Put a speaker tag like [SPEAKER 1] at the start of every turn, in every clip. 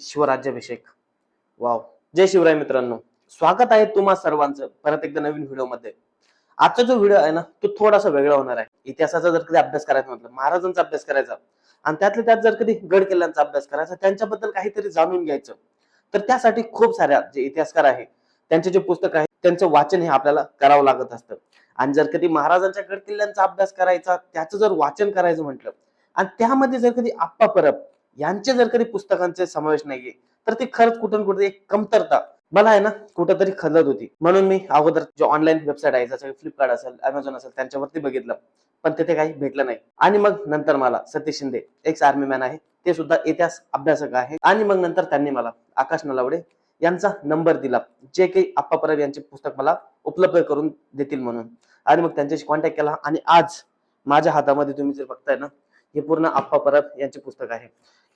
[SPEAKER 1] शिवराज्याभिषेक. वाव. जय शिवराय मित्रांनो. स्वागत आहे तुम्हा सर्वांचं परत एकदा नवीन व्हिडिओमध्ये आजचा जो व्हिडिओ आहे ना तो थोडासा वेगळा होणार आहे. इतिहासाचा जर कधी अभ्यास करायचा म्हटलं महाराजांचा अभ्यास करायचा आणि त्यातल्या त्यात जर कधी गड किल्ल्यांचा अभ्यास करायचा त्यांच्याबद्दल काहीतरी जाणून घ्यायचं. तर त्यासाठी खूप साऱ्या जे इतिहासकार आहे त्यांचे जे पुस्तक आहे त्यांचं वाचन हे आपल्याला करावं लागत असतं. आणि जर कधी महाराजांच्या गड किल्ल्यांचा अभ्यास करायचा त्याचं जर वाचन करायचं म्हटलं आणि त्यामध्ये जर कधी आप्पा परब यांचे जर कधी पुस्तकांचे समावेश नाहीये तर ती खरंच कुठून कुठे एक कमतरता. मला आहे ना कुठंतरी खदत होती. म्हणून मी अगोदर जे ऑनलाईन वेबसाईट आहे जसं फ्लिपकार्ट असेल अमेझॉन असेल त्यांच्यावरती बघितलं. पण तिथे काही भेटलं नाही. आणि मग नंतर मला Satish Shinde ex army man आहे ते सुद्धा इतिहास अभ्यासक आहे. आणि मग नंतर त्यांनी मला आकाश नलावडे यांचा नंबर दिला जे काही आप्पा परब यांचे पुस्तक मला उपलब्ध करून देतील म्हणून. आणि मग त्यांच्याशी कॉन्टॅक्ट केला. आणि आज माझ्या हातामध्ये तुम्ही जर बघताय ना हे पूर्ण आप्पा परब यांचे पुस्तक आहे.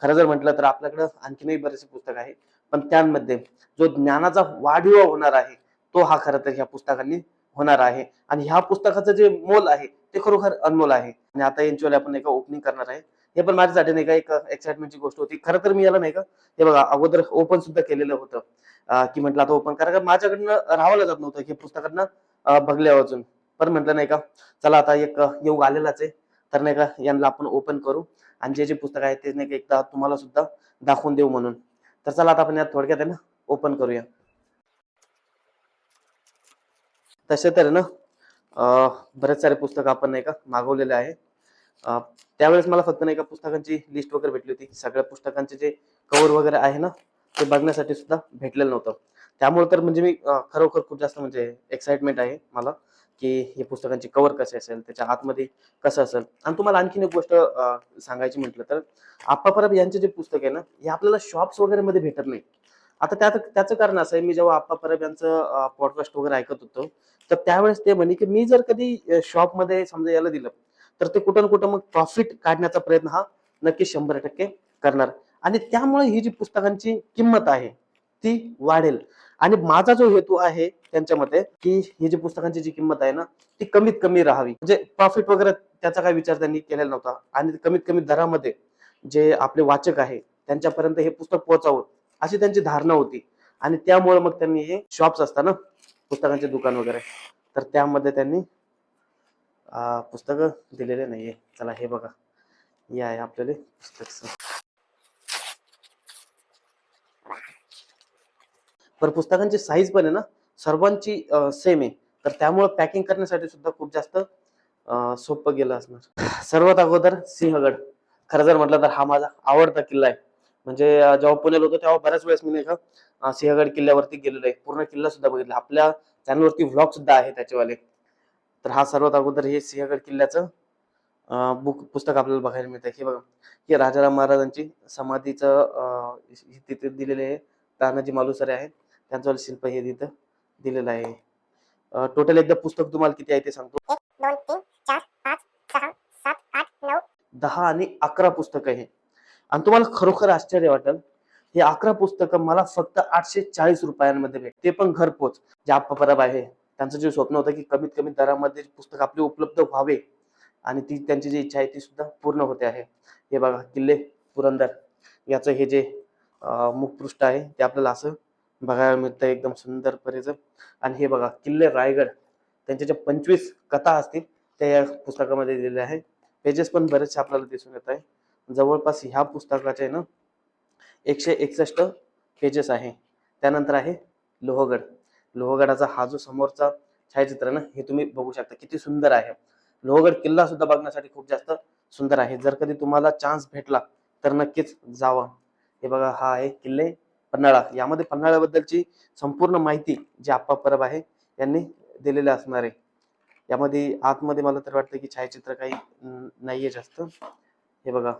[SPEAKER 1] खरं जर म्हटलं तर आपल्याकडं आणखीनही बरेचसे पुस्तक आहे. पण त्यामध्ये जो ज्ञानाचा वाढीवा होणार आहे तो हा खरं तर ह्या पुस्तकांनी होणार आहे. आणि ह्या पुस्तकाचं जे मोल आहे ते खरोखर अनमोल आहे. आणि आता यांच्यावर आपण एका ओपनिंग करणार आहे. हे पण माझ्यासाठी नाही का एक एक्साइटमेंटची गोष्ट होती. खरं तर मी याला नाही का हे बघा अगोदर ओपन सुद्धा केलेलं होतं. की म्हटलं आता ओपन करा. कारण माझ्याकडनं राहावलं जात नव्हतं. हे पुस्तकांना बघल्या अजून पण म्हटलं नाही का चला आता एक योग आलेलाच आहे. तर नाही का यांना आपण ओपन करू. आणि जे जे पुस्तक आहे ते नाही का एकदा तुम्हाला सुद्धा दाखवून देऊ म्हणून. तर चला आता आपण यात थोडक्यात आहे ना ओपन करूया. तसे तर ना बरेच सारे पुस्तक आपण नाही का मागवलेले आहे. त्यावेळेस मला फक्त नाही का पुस्तकांची लिस्ट वगैरे भेटली होती. सगळ्या पुस्तकांचे जे कव्हर वगैरे आहे ना ते बघण्यासाठी सुद्धा भेटलेलं नव्हतं. त्यामुळे तर म्हणजे मी खरोखर खूप जास्त म्हणजे एक्साइटमेंट आहे मला. की हे पुस्तकांची कव्हर कसे असेल त्याच्या आतमध्ये कसं असेल? आणि तुम्हाला आणखीन एक गोष्ट सांगायची म्हटलं तर आप्पा परब यांचे जे पुस्तक आहे ना हे आपल्याला शॉप्स वगैरे मध्ये भेटत नाही. आता त्यात त्याचं कारण असं आहे मी जेव्हा आप्पा परब यांचं पॉडकास्ट वगैरे ऐकत होतो तर त्यावेळेस ते म्हणे की मी जर कधी शॉपमध्ये समजा याला दिलं तर ते कुठं ना कुठं मग प्रॉफिट काढण्याचा प्रयत्न हा नक्की शंभर टक्के करणार. आणि त्यामुळे ही जी पुस्तकांची किंमत आहे ती वाढेल. आणि माझा जो हेतू आहे त्यांच्या मते की ही जी पुस्तकांची जी किंमत आहे ना ती कमीत कमी राहावी. म्हणजे प्रॉफिट वगैरे त्याचा काय विचार त्यांनी केलेला नव्हता. आणि कमीत कमी दरामध्ये जे आपले वाचक आहे त्यांच्यापर्यंत हे पुस्तक पोहोचावं अशी त्यांची धारणा होती. आणि त्यामुळे मग त्यांनी हे शॉप्स असतात ना पुस्तकांचे दुकान वगैरे. तर त्यामध्ये त्यांनी पुस्तक दिलेले नाहीये. चला हे बघा. या आहे आपल्याला पुस्तक. पण पुस्तकांची साईज पण आहे ना सर्वांची सेम आहे. तर त्यामुळे पॅकिंग करण्यासाठी सुद्धा खूप जास्त सोपं गेलं असणार. सर्वात अगोदर सिंहगड. खरं जर म्हटलं तर हा माझा आवडता किल्ला आहे. म्हणजे जेव्हा पुण्याला होतो तेव्हा बऱ्याच वेळेस मी नाही का सिंहगड किल्ल्यावरती गेलेलो आहे. पूर्ण किल्ला सुद्धा बघितला. आपल्या चॅनलवरती व्लॉग सुद्धा आहे त्याच्यावाले. तर हा सर्वात अगोदर हे सिंहगड किल्ल्याचं बुक पुस्तक आपल्याला बघायला मिळतं. हे बघा. हे राजाराम महाराजांची समाधीचं तिथे दिलेले आहे. तानाजी मालुसरे आहेत. त्यांचं शिल्प हे तिथं दिलेलं आहे. टोटल एकदा पुस्तक तुम्हाला किती आहे ते सांगतो.
[SPEAKER 2] दोन तीन चार पाच सहा सात आठ नऊ.
[SPEAKER 1] दहा आणि अकरा पुस्तक आहे. आणि तुम्हाला खरोखर आश्चर्य वाटेल हे अकरा पुस्तकं मला फक्त आठशे चाळीस रुपयांमध्ये भेट ते पण घरपोच. जे आप्पा परब आहे त्यांचं जे स्वप्न होतं की कमीत कमी दरामध्ये पुस्तक आपले उपलब्ध व्हावे आणि ती त्यांची जी इच्छा आहे ती सुद्धा पूर्ण होते आहे. हे बघा किल्ले पुरंदर याचं हे जे मुखपृष्ठ आहे ते आपल्याला असं बघायला मिळतं एकदम सुंदर परिसर. आणि हे बघा किल्ले रायगड. त्यांच्या ज्या पंचवीस कथा असतील त्या या पुस्तकामध्ये दिलेल्या आहे पेजेस पण बरेचसे आपल्याला दिसून येत आहे जवळपास ह्या पुस्तकाचे ना एकशे एकसष्ट पेजेस आहे. त्यानंतर आहे लोहगड. लोहगडाचा हा जो समोरचा छायाचित्र ना हे तुम्ही बघू शकता. किती सुंदर आहे. लोहगड किल्ला सुद्धा बघण्यासाठी खूप जास्त सुंदर आहे. जर कधी तुम्हाला चान्स भेटला तर नक्कीच जावा. हे बघा हा आहे किल्ले. पन्हाळा. यामध्ये पन्हाळ्याबद्दलची संपूर्ण माहिती जी आप्पा परब आहे यांनी दिलेली असणार आहे. यामध्ये आतमध्ये मला तर वाटतं की छायाचित्र काही नाही नाहीये जास्त. हे बघा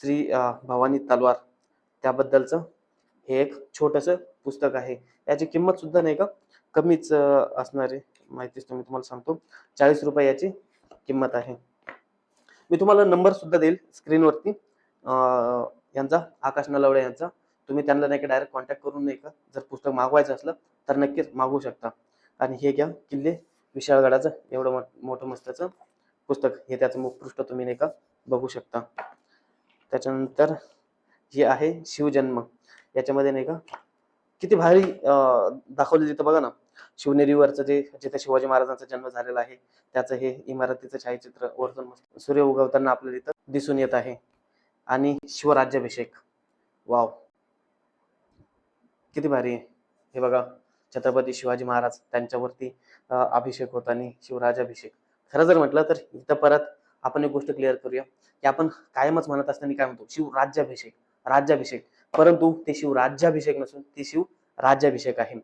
[SPEAKER 1] श्री भवानी तलवार. त्याबद्दलचं हे एक छोटस पुस्तक आहे. याची किंमत सुद्धा नाही का? कमीच असणार आहे. माहितीच मी तुम्हाला सांगतो. चाळीस रुपये याची किंमत आहे. मी तुम्हाला नंबर सुद्धा देईल स्क्रीनवरती. अं, यांचा आकाश नलावडे यांचा. तुम्ही त्यांना नाही का डायरेक्ट कॉन्टॅक्ट करून नाही का जर पुस्तक मागवायचं असलं तर नक्कीच मागवू शकता. आणि हे घ्या किल्ले विशाळगडाचं एवढं मोठ- मोठं मस्तचं पुस्तक. हे त्याचं मुखपृष्ठ तुम्ही नाही का बघू शकता. त्याच्यानंतर हे आहे शिवजन्म. याच्यामध्ये नाही का किती भारी दाखवले तिथं बघा ना शिवनेरीवरचं जे जिथे शिवाजी महाराजांचा जन्म झालेला आहे त्याचं हे इमारतीचं छायाचित्र वरतून सूर्य उगवताना आपल्याला इथं दिसून येत आहे. आणि शिवराज्याभिषेक. वाव. किती भारी आहे. हे बघा छत्रपती शिवाजी महाराज त्यांच्यावरती अभिषेक होताना शिवराजाभिषेक. खरं जर म्हटलं तर इथं परत आपण एक गोष्ट क्लिअर करूया की आपण कायमच म्हणत असताना काय म्हणतो? शिवराज्याभिषेक राज्याभिषेक परंतु ते शिवराज्याभिषेक नसून ते शिव राज्याभिषेक आहे.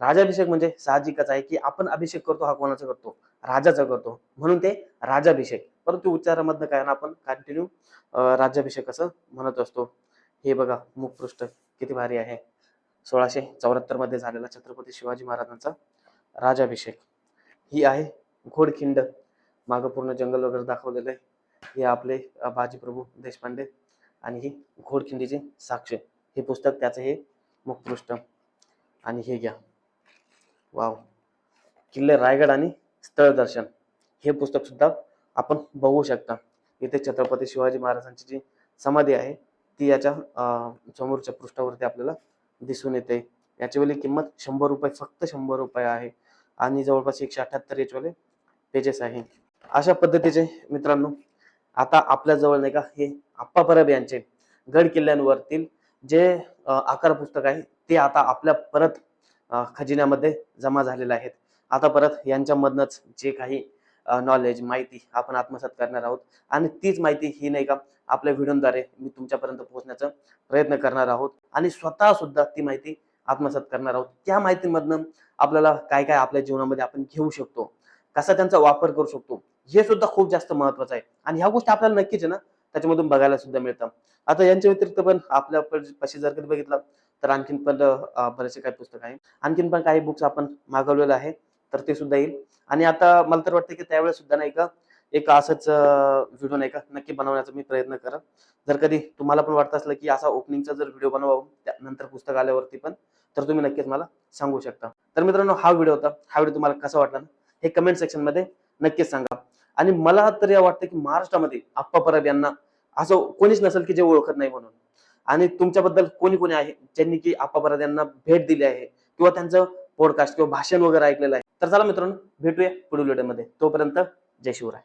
[SPEAKER 1] राजाभिषेक म्हणजे साहजिकच आहे की आपण अभिषेक करतो हा कोणाचा करतो? राजाचा करतो. म्हणून ते राजाभिषेक. परंतु उच्चारामधनं काय ना आपण कंटिन्यू राज्याभिषेक असं म्हणत असतो. हे बघा मुखपृष्ठ किती भारी आहे. सोळाशे चौऱ्याहत्तरमध्ये झालेला छत्रपती शिवाजी महाराजांचा राजाभिषेक ही आहे घोडखिंड. मागं पूर्ण जंगल वगैरे दाखवलेलं आहे. हे आपले बाजीप्रभू देशपांडे आणि ही घोडखिंडीची साक्ष हे पुस्तक त्याचं हे मुखपृष्ठ. आणि हे घ्या. वाव. किल्ले रायगड आणि स्थळ दर्शन. हे पुस्तक सुद्धा आपण बघू शकता. इथे छत्रपती शिवाजी महाराजांची जी समाधी आहे ती याच्या समोरच्या पृष्ठावरती आपल्याला दिसून येते. याची वेळी किंमत शंभर रुपये फक्त शंभर रुपये आहे. आणि जवळपास एकशे अठ्याहत्तर याचवाले पेजेस आहे. अशा पद्धतीचे मित्रांनो आता आपल्या जवळ नाही का हे आप्पा परब यांचे गड किल्ल्यांवरतील जे आकार पुस्तक आहे ते आता आपल्या परत खजिन्यामध्ये जमा झालेले आहेत. आता परत यांच्यामधनच जे काही नॉलेज माहिती आपण आत्मसात करणार आहोत. आणि तीच माहिती ही नाही का आपल्या व्हिडिओद्वारे मी तुमच्यापर्यंत पोहोचण्याचा प्रयत्न करणार आहोत. आणि स्वतः सुद्धा ती माहिती आत्मसात करणार आहोत. त्या माहितीमधनं आपल्याला काय काय आपल्या जीवनामध्ये आपण घेऊ शकतो कसा त्यांचा वापर करू शकतो हे सुद्धा खूप जास्त महत्वाचं आहे. आणि ह्या गोष्टी आपल्याला नक्कीच आहे ना त्याच्यामधून बघायला सुद्धा मिळतं. आता यांच्या व्यतिरिक्त पण आपल्या पशी जर कधी बघितलं तर आणखीन पण बरेचसे काही पुस्तक आहे. आणखीन पण काही बुक्स आपण मागवलेलं आहे. तर ते सुद्धा येईल. आणि आता मला तर वाटतं की त्यावेळेस सुद्धा नाही का एक असंच व्हिडिओ नाही का नक्की बनवण्याचा मी प्रयत्न करत जर कधी तुम्हाला पण वाटत असलं की असा ओपनिंगचा जर व्हिडिओ बनवावं त्यानंतर पुस्तक आल्यावरती पण तर तुम्ही नक्कीच मला सांगू शकता. तर मित्रांनो हा व्हिडिओ होता. हा व्हिडिओ तुम्हाला कसा वाटला हे कमेंट सेक्शनमध्ये नक्कीच सांगा. आणि मला तर या वाटतं की महाराष्ट्रामध्ये आप्पा परब यांना असं कोणीच नसेल की जे ओळखत नाही म्हणून. आणि तुमच्याबद्दल कोणी कोणी आहे ज्यांनी की आप्पा परब यांना भेट दिली आहे? किंवा त्यांचं पॉडकास्ट किंवा भाषण वगैरे ऐकलेलं आहे? तर चला मित्रांनो भेटूया पुढील व्हिडिओमध्ये तोपर्यंत जय शिवराय.